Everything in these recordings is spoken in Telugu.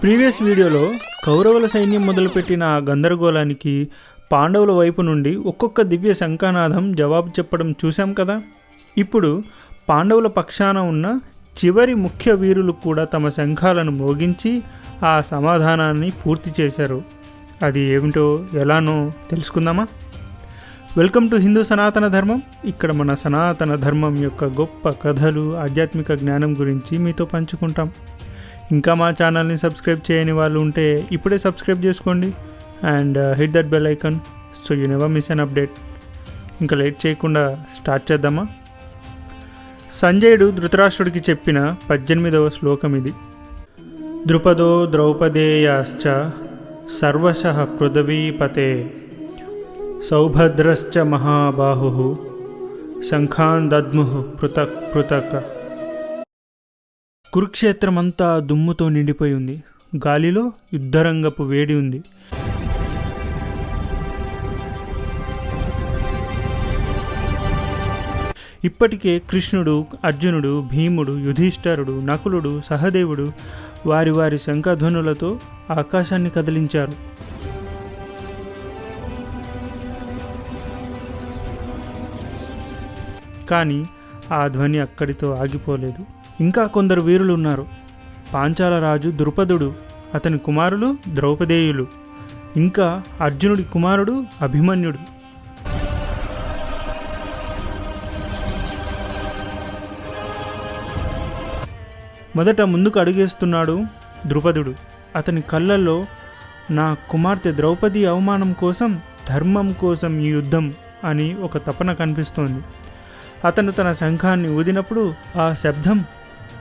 ప్రీవియస్ వీడియోలో కౌరవుల సైన్యం మొదలుపెట్టిన ఆ గందరగోళానికి పాండవుల వైపు నుండి ఒక్కొక్క దివ్య శంఖానాథం జవాబు చెప్పడం చూశాం కదా? ఇప్పుడు పాండవుల పక్షాన ఉన్న చివరి ముఖ్య వీరులు కూడా తమ శంఖాలను మోగించి ఆ సమాధానాన్ని పూర్తి చేశారు. అది ఏమిటో ఎలానో తెలుసుకుందామా? వెల్కమ్ టు హిందూ సనాతన ధర్మం. ఇక్కడ మన సనాతన ధర్మం యొక్క గొప్ప కథలు ఆధ్యాత్మిక జ్ఞానం గురించి మీతో పంచుకుంటాం. ఇంకా మా ఛానల్ని సబ్స్క్రైబ్ చేయని వాళ్ళు ఉంటే ఇప్పుడే సబ్స్క్రైబ్ చేసుకోండి. And hit that bell icon so you never miss an update ఇంకా లేట్ చేయకుండా స్టార్ట్ చేద్దామా? సంజయుడు ధృతరాష్ట్రుడికి చెప్పిన పద్దెనిమిదవ శ్లోకం ఇది. ద్రుపదో ద్రౌపదేయాశ్చ సర్వశ పృథవీపతే సౌభద్రశ్చ మహాబాహు శంఖాన్ దద్ము పృథక్ పృథక్ కురుక్షేత్రమంతా దుమ్ముతో నిండిపోయి ఉంది. గాలిలో యుద్ధరంగపు వేడి ఉంది. ఇప్పటికే కృష్ణుడు అర్జునుడు భీముడు యుధిష్ఠరుడు నకులుడు సహదేవుడు వారి వారి శంఖధ్వనులతో ఆకాశాన్ని కదిలించారు. కానీ ఆ ధ్వని అక్కడితో ఆగిపోలేదు. ఇంకా కొందరు వీరులు ఉన్నారు ద్రుపదుడు అతని కుమారులు ద్రౌపదేయులు. ఇంకా అర్జునుడి కుమారుడు అభిమన్యుడు. మొదట ముందుకు అడుగేస్తున్నాడు ద్రుపదుడు. అతని కళ్ళల్లో నా కుమార్తె ద్రౌపది అవమానం కోసం ధర్మం కోసం ఈ యుద్ధం అని ఒక తపన కనిపిస్తోంది. అతను తన శంఖాన్ని ఊదినప్పుడు ఆ శబ్దం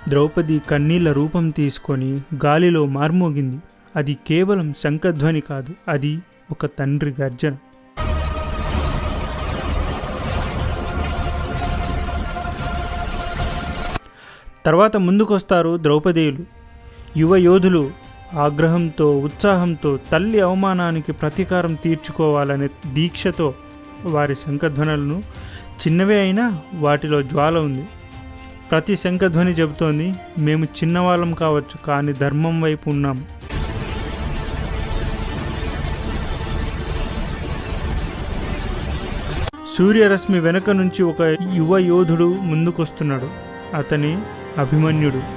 ద్రౌపది కన్నీళ్ళ రూపం తీసుకొని గాలిలో మార్మోగింది. అది కేవలం శంఖధ్వని కాదు అది ఒక తండ్రి గర్జన. తర్వాత ముందుకొస్తారు ద్రౌపదేయులు. యువ యోధులు ఆగ్రహంతో ఉత్సాహంతో తల్లి అవమానానికి ప్రతీకారం తీర్చుకోవాలనే దీక్షతో వారి శంఖధ్వనులను చిన్నవే అయినా వాటిలో జ్వాల ఉంది. ప్రతి శంఖధ్వని చెబుతోంది మేము చిన్నవాళ్ళం కావచ్చు కానీ ధర్మం వైపు ఉన్నాం. సూర్యరశ్మి వెనక నుంచి ఒక యువ యోధుడు ముందుకొస్తున్నాడు. అతని అభిమన్యుడు.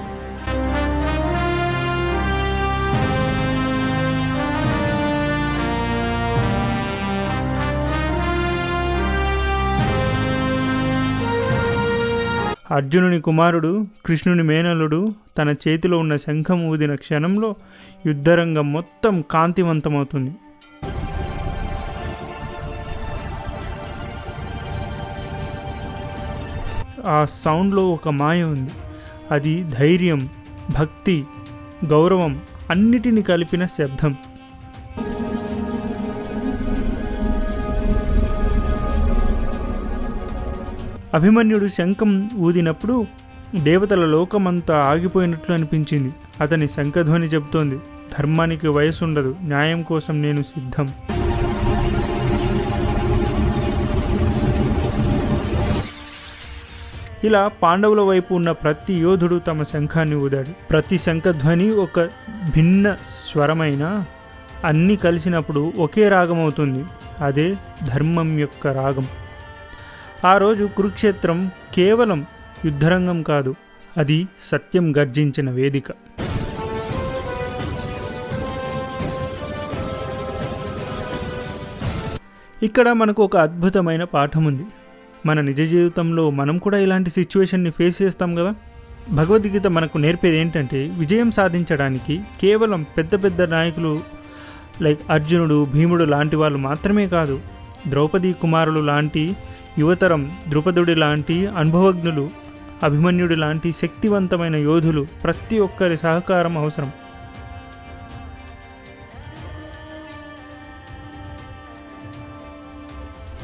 అర్జునుని కుమారుడు కృష్ణుని మేనలుడు తన చేతిలో ఉన్న శంఖం ఊదిన క్షణంలో యుద్ధరంగం మొత్తం కాంతివంతమవుతుంది. ఆ సౌండ్లో ఒక మాయ ఉంది. అది ధైర్యం భక్తి గౌరవం అన్నిటిని కలిపిన శబ్దం. అభిమన్యుడు శంఖం ఊదినప్పుడు దేవతల లోకమంతా ఆగిపోయినట్లు అనిపించింది. అతని శంఖధ్వని చెబుతోంది. ధర్మానికి వయసు ఉండదు న్యాయం కోసం నేను సిద్ధం. ఇలా పాండవుల వైపు ఉన్న ప్రతి యోధుడు తమ శంఖాన్ని ఊదాడు. ప్రతి శంఖధ్వని ఒక భిన్న స్వరమైన అన్నీ కలిసినప్పుడు ఒకే రాగం అవుతుంది అదే ధర్మం యొక్క రాగం. ఆ రోజు కురుక్షేత్రం కేవలం యుద్ధరంగం కాదు అది సత్యం గర్జించిన వేదిక. ఇక్కడ మనకు ఒక అద్భుతమైన పాఠం ఉంది మన నిజ జీవితంలో మనం కూడా ఇలాంటి సిచ్యువేషన్ని ఫేస్ చేస్తాం కదా? భగవద్గీత మనకు నేర్పేది ఏంటంటే విజయం సాధించడానికి కేవలం పెద్ద పెద్ద నాయకులు లైక్ అర్జునుడు భీముడు లాంటి వాళ్ళు మాత్రమే కాదు ద్రౌపది కుమారులు లాంటి యువతరం ద్రుపదుడి లాంటి అనుభవజ్ఞులు అభిమన్యుడి లాంటి శక్తివంతమైన యోధులు ప్రతి ఒక్కరి సహకారం అవసరం.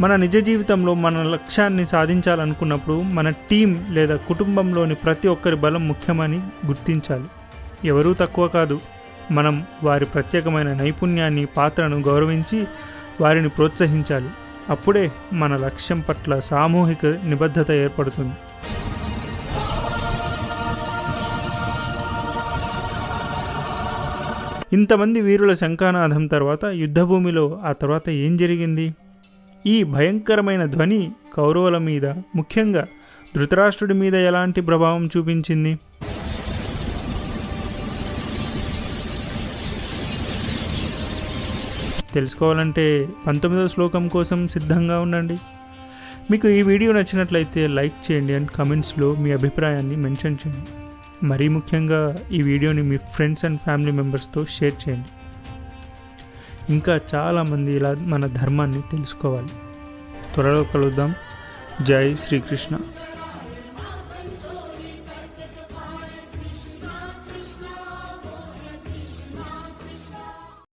మన నిజ జీవితంలో మన లక్ష్యాన్ని సాధించాలనుకున్నప్పుడు మన టీం లేదా కుటుంబంలోని ప్రతి ఒక్కరి బలం ముఖ్యమని గుర్తించాలి. ఎవరూ తక్కువ కాదు. మనం వారి ప్రత్యేకమైన నైపుణ్యాన్ని పాత్రను గౌరవించి వారిని ప్రోత్సహించాలి. అప్పుడే మన లక్ష్యం పట్ల సామూహిక నిబద్ధత ఏర్పడుతుంది. ఇంతమంది వీరుల శంఖానాదం తర్వాత యుద్ధభూమిలో ఆ తర్వాత ఏం జరిగింది? ఈ భయంకరమైన ధ్వని కౌరవుల మీద ముఖ్యంగా ధృతరాష్ట్రుడి మీద ఎలాంటి ప్రభావం చూపించింది? తెలుసుకోవాలంటే పంతొమ్మిదవ శ్లోకం కోసం సిద్ధంగా ఉండండి. మీకు ఈ వీడియో నచ్చినట్లయితే లైక్ చేయండి అండ్ కమెంట్స్లో మీ అభిప్రాయాన్ని మెన్షన్ చేయండి. మరీ ముఖ్యంగా ఈ వీడియోని మీ ఫ్రెండ్స్ అండ్ ఫ్యామిలీ మెంబర్స్తో షేర్ చేయండి. ఇంకా చాలామంది ఇలా మన ధర్మాన్ని తెలుసుకోవాలి. త్వరలో కలుద్దాం. జై శ్రీకృష్ణ.